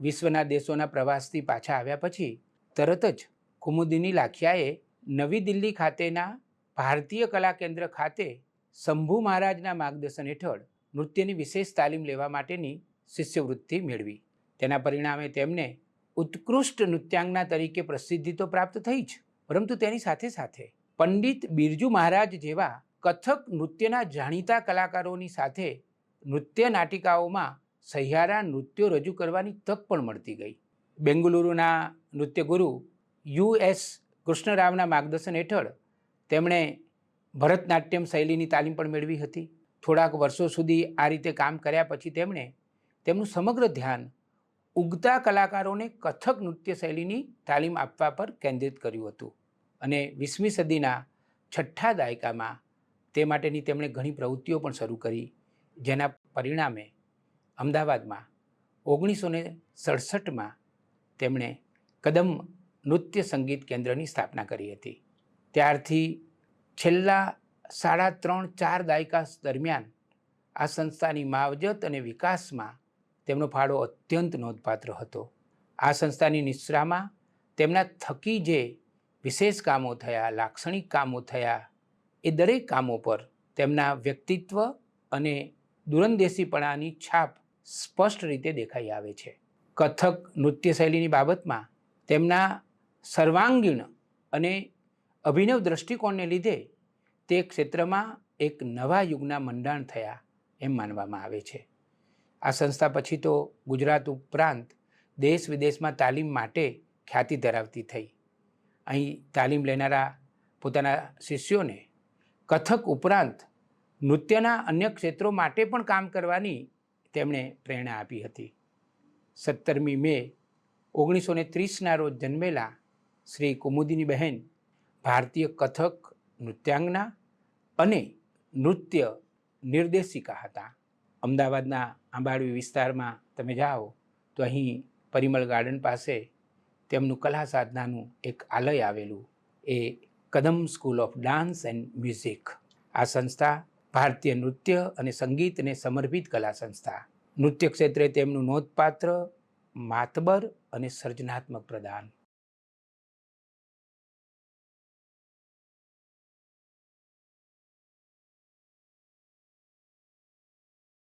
વિશ્વના દેશોના પ્રવાસથી પાછા આવ્યા પછી તરત જ કુમુદિની લાખિયાએ નવી દિલ્હી ખાતેના ભારતીય કલા કેન્દ્ર ખાતે શંભુ મહારાજના માર્ગદર્શન હેઠળ નૃત્યની વિશેષ તાલીમ લેવા માટેની શિષ્યવૃત્તિ મેળવી. તેના પરિણામે તેમને ઉત્કૃષ્ટ નૃત્યાંગના તરીકે પ્રસિદ્ધિ તો પ્રાપ્ત થઈ જ, પરંતુ તેની સાથે સાથે પંડિત બિરજુ મહારાજ જેવા કથક નૃત્યના જાણીતા કલાકારોની સાથે નૃત્ય નાટિકાઓમાં સહિયારા નૃત્યો રજૂ કરવાની તક પણ મળતી ગઈ. બેંગલુરુના નૃત્ય ગુરુ યુ એસ કૃષ્ણરાવના માર્ગદર્શન હેઠળ તેમણે ભરતનાટ્યમ શૈલીની તાલીમ પણ મેળવી હતી. થોડાક વર્ષો સુધી આ રીતે કામ કર્યા પછી તેમણે તેમનું સમગ્ર ધ્યાન ઉગતા કલાકારોને કથક નૃત્ય શૈલીની તાલીમ આપવા પર કેન્દ્રિત કર્યું હતું અને વીસમી સદીના છઠ્ઠા દાયકામાં તે માટેની તેમણે ઘણી પ્રવૃત્તિઓ પણ શરૂ કરી, જેના પરિણામે અમદાવાદમાં ઓગણીસો ને સડસઠમાં તેમણે કદમ નૃત્ય સંગીત કેન્દ્રની સ્થાપના કરી હતી. ત્યારથી છેલ્લા સાડા ત્રણ ચાર દાયકા દરમિયાન આ સંસ્થાની માવજત અને વિકાસમાં તેમનો ફાળો અત્યંત નોંધપાત્ર હતો. આ સંસ્થાની નિશ્રામાં તેમના થકી જે વિશેષ કામો થયા, લાક્ષણિક કામો થયા, એ દરેક કામો પર તેમના વ્યક્તિત્વ અને દૂરંદેશીપણાની છાપ સ્પષ્ટ રીતે દેખાઈ આવે છે. કથક નૃત્ય શૈલીની બાબતમાં તેમના સર્વાંગીણ અને અભિનવ દૃષ્ટિકોણને લીધે તે ક્ષેત્રમાં એક નવા યુગના મંડાણ થયા એમ માનવામાં આવે છે. આ સંસ્થા પછી તો ગુજરાત ઉપરાંત દેશ વિદેશમાં તાલીમ માટે ખ્યાતિ ધરાવતી થઈ. અહીં તાલીમ લેનારા પોતાના શિષ્યોને કથક ઉપરાંત નૃત્યના અન્ય ક્ષેત્રો માટે પણ કામ કરવાની તેમણે પ્રેરણા આપી હતી. સત્તરમી મે ઓગણીસો ને ત્રીસના રોજ જન્મેલા શ્રી કુમુદિની બહેન ભારતીય કથક, નૃત્યાંગના અને નૃત્ય નિર્દેશિકા હતા. અમદાવાદના આંબાડવી વિસ્તારમાં તમે જાઓ તો અહીં પરિમલ ગાર્ડન પાસે તેમનું કલા સાધનાનું એક આલય આવેલું. એ Kadam school of dance and music. આ સંસ્થા ભારતીય નૃત્ય અને સંગીતને સમર્પિત કલા સંસ્થા. નૃત્ય ક્ષેત્રે તેમનું નોંધપાત્ર, માતબર અને સર્જનાત્મક પ્રદાન.